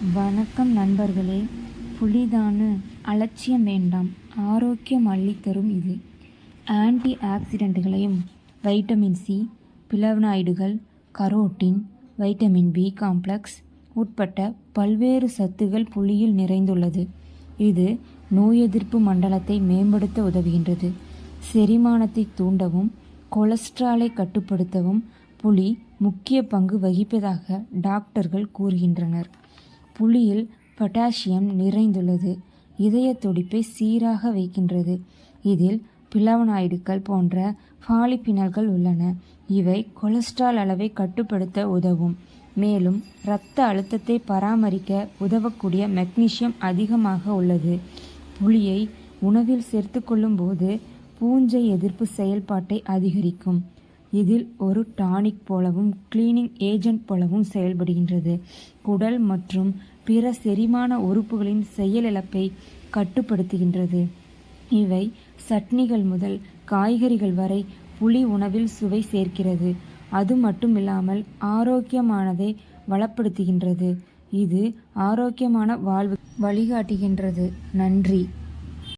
வணக்கம் நண்பர்களே. புலிதானு அலட்சியம் வேண்டாம். ஆரோக்கியம் அள்ளித்தரும் இது. ஆன்டி ஆக்சிடெண்ட்டுகளையும் வைட்டமின் சி பிளவனாய்டுகள் கரோட்டின் வைட்டமின் பி காம்ப்ளெக்ஸ் உட்பட்ட பல்வேறு சத்துகள் புளியில் நிறைந்துள்ளது. இது நோய் எதிர்ப்பு மண்டலத்தை மேம்படுத்த உதவுகின்றது. செரிமானத்தை தூண்டவும் கொலஸ்ட்ராலை கட்டுப்படுத்தவும் புளி முக்கிய பங்கு வகிப்பதாக டாக்டர்கள் கூறுகின்றனர். புளியில் பொட்டாசியம் நிறைந்துள்ளது. இதய துடிப்பை சீராக வைக்கின்றது. இதில் பிளவனாய்டுகள் போன்ற பாலிபினல்கள் உள்ளன. இவை கொலஸ்ட்ரால் அளவை கட்டுப்படுத்த உதவும். மேலும் இரத்த அழுத்தத்தை பராமரிக்க உதவக்கூடிய மெக்னீசியம் அதிகமாக உள்ளது. புளியை உணவில் சேர்த்துக்கொள்ளும் போது பூஞ்சை எதிர்ப்பு செயல்பாட்டை அதிகரிக்கும். இதில் ஒரு டானிக் போலவும் கிளீனிங் ஏஜென்ட் போலவும் செயல்படுகின்றது. குடல் மற்றும் பிற செரிமான உறுப்புகளின் செயலிழப்பை கட்டுப்படுத்துகின்றது. இவை சட்னிகள் முதல் காய்கறிகள் வரை புளி உணவில் சுவை சேர்க்கிறது. அது மட்டுமில்லாமல் ஆரோக்கியமானதை வளப்படுத்துகின்றது. இது ஆரோக்கியமான வாழ்வு வழிகாட்டுகின்றது. நன்றி.